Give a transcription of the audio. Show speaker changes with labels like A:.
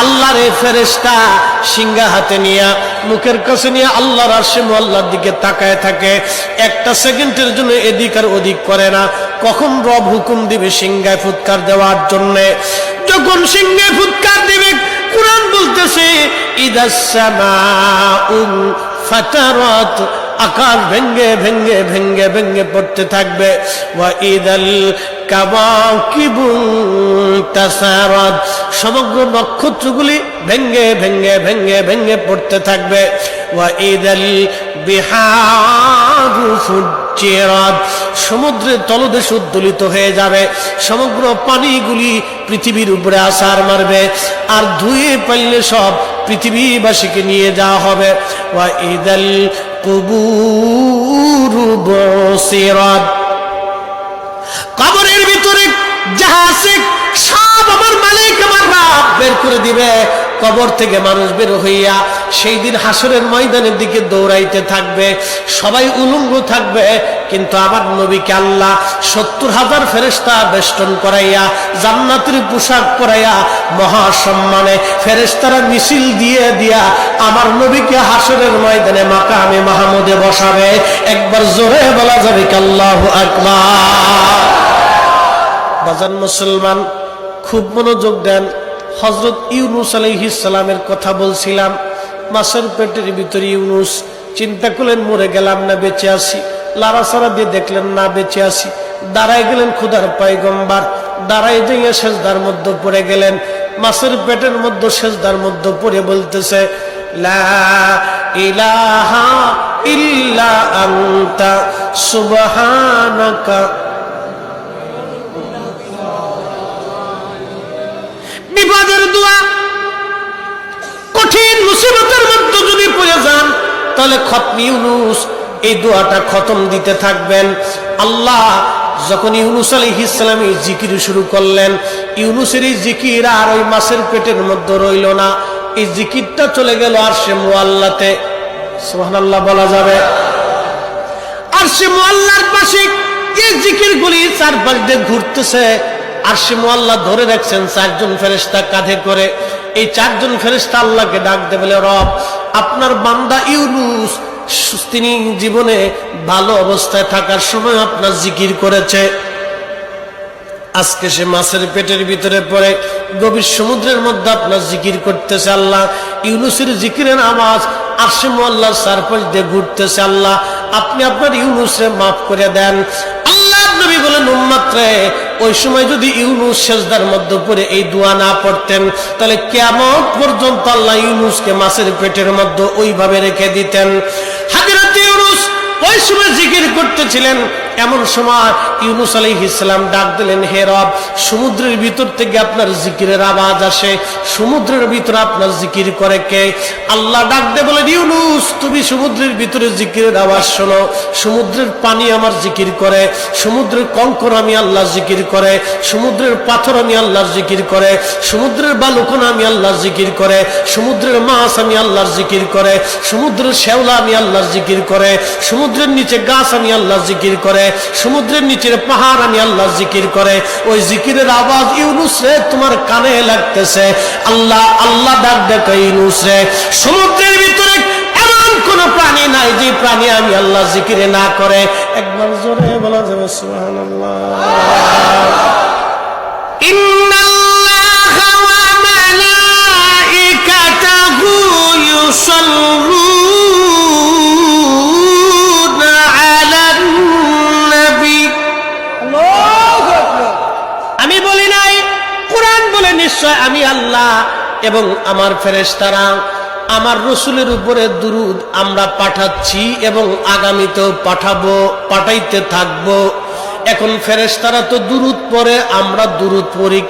A: আল্লাহর ফেরেস্তা সিংহা হাতে নিয়ে মুখের কাছে নিয়ে আল্লাহর আরশে আল্লাহর দিকে তাকায় থাকে। একটা সেকেন্ডের জন্য এদিক আর ওদিক করে না। কখন রব হুকুম দিবে সিংহায় ফুৎকার দেওয়ার জন্যে? যখন সিংহায় ফুৎকার দিবে, কোরআন বলতেছে ইদাসামাউন ফাতারাত আকাশ ভেঙ্গে ভেঙ্গে ভেঙ্গে ভেঙ্গে পড়তে থাকবে। ওয়া ইদাল সমগ্র নক্ষত্রগুলি ভেঙ্গে ভেঙ্গে ভেঙ্গে ভেঙ্গে পড়তে থাকবে। সমুদ্রের তলদেশ উদ্দোলিত হয়ে যাবে। সমগ্র পানিগুলি পৃথিবীর উপরে আসার মারবে। আর ধুয়ে পাইলে সব পৃথিবীবাসীকে নিয়ে যাওয়া হবে। ওয়া ইদাল কুবুরু বসিরাত। কবরের ভিতরে আছে সব আমার মালিক আমার বাপ বের করে দিবে। কবর থেকে মানুষ বের হইয়া সেই দিন হাসরের ময়দানের দিকে দৌড়াইতে থাকবে। সবাই উলঙ্গ থাকবে, কিন্তু আমার নবীকে আল্লাহ সত্তর হাজার ফেরেস্তা বেষ্টন করাইয়া, জান্নাতের পোশাক পরাইয়া মহাসম্মানে ফেরেস্তারা মিছিল দিয়ে দিয়া আমার নবীকে হাসরের ময়দানে মাকামে মাহমুদে বসাবে। একবার জোরে বলা যাবে কাল্লাহ আকবার। বাজান মুসলমান, খুব মনোযোগ দেন। হজরত ইউনুস আলহিসালামের কথা বলছিলাম। মাসের পেটের ভিতরে ইউনুস, চিন্তা করলেন, মরে গেলাম না, বেঁচে আসি লাড়াছাড়া দিয়ে দেখলেন, না, বেঁচে আসি দাঁড়াই গেলেন খুদার পাইগম্বার দাঁড়াই দিয়ে সেজদার মধ্যে পড়ে গেলেন। মাছের পেটের মধ্যে সেজদার মধ্যে পড়ে বলতেছে, লা ইলাহা ইল্লা আনতা, সুবহানাকা বিপদের দোয়া। কঠিন মুসিবতের মধ্যে যদি পড়ে যান, তাহলে খতমি ইউনুস এই দোয়াটা খতম দিতে থাকবেন। আল্লাহ যখন ইউনুস আলী ইসলাম এই জিকির শুরু করলেন, ইউনুসের এই জিকির আর ওই মাসের পেটের মধ্যে রইল না। এই জিকিরটা চলে গেল আর সে মোয়াল্লাতে সোহানাল্লাহ বলা যাবে। আর সে মোয়াল্লার পাশে এই জিকির গুলি চারপাশ দিয়ে ঘুরতেছে। আর সে মোয়াল্লা ধরে রাখছেন চারজন ফেরেস্তা কাঁধে করে। এই চারজন ফেরেস্তা আল্লাহকে ডাকতে বলে, রব, আপনার বান্দা ইউনুস, তিনি জীবনে ভালো অবস্থায় থাকার সময় আপনার জিকির করেছে। আজকে সে মাছের পেটের ভিতরে পড়ে, গভীর সমুদ্রের মধ্যে আপনার জিকির করতেছে আল্লাহ। ইউনুসের জিকিরের আওয়াজ আর সে মোল্লার সারপাশ দিয়ে ঘুরতেছে আল্লাহ। আপনি আপনার ইউনুসে মাফ করে দেন। আল্লাহ নবী বলেন উম্মাত্রে ওই সময় যদি ইউনুস সেজদার মধ্য পড়ে এই দোয়া না পড়তেন, তাহলে কেমন পর্যন্ত আল্লাহ ইউনুসকে মাছের পেটের মধ্যে ওইভাবে রেখে দিতেন। হাজিরাত ইউনুস ওই সময় জিকির করতেছিলেন এমন সময় ইউনুস আলী ইসলাম ডাক দিলেন, হে রব, সমুদ্রের ভিতর থেকে আপনার জিকিরের আওয়াজ আসে। সমুদ্রের ভিতরে আপনার জিকির করে কে? আল্লাহ ডাক দে বলেন, ইউনুস, তুমি সমুদ্রের ভিতরে জিকিরের আওয়াজ শোনো। সমুদ্রের পানি আমার জিকির করে, সমুদ্রের কঙ্কর আমি আল্লাহ জিকির করে, সমুদ্রের পাথর আমি আল্লাহর জিকির করে, সমুদ্রের বালুকোনা আমি আল্লাহর জিকির করে, সমুদ্রের মাছ আমি আল্লাহর জিকির করে, সমুদ্রের শ্যাওলা আমি আল্লাহর জিকির করে, সমুদ্রের নিচে গাছ আমি আল্লাহর জিকির করে সমুদ্রের নিচের পাহাড় আমি আল্লাহ জিকির করে। ওই জিকিরের আওয়াজ ইউনুস রে, তোমার কানে লাগতেছে। আল্লাহ আল্লাহ ডাক দেখো ইউনুস রে। সমুদ্রের ভিতরে এমন কোন প্রাণী নাই যে প্রাণী আমি আল্লাহ জিকিরে না করে। একবার জোরে বলা যাবে নিশ্চয় আমি আল্লাহ এবং আমার ফেরেস্তারা আমার রসুলের উপরে দুরুদ আমরা পাঠাচ্ছি এবং আগামীতেও পাঠাবো, পাঠাইতে থাকব। এখন ফেরেস্তারা তো দুরুদ পরে আমরা দুরুদ পড়ি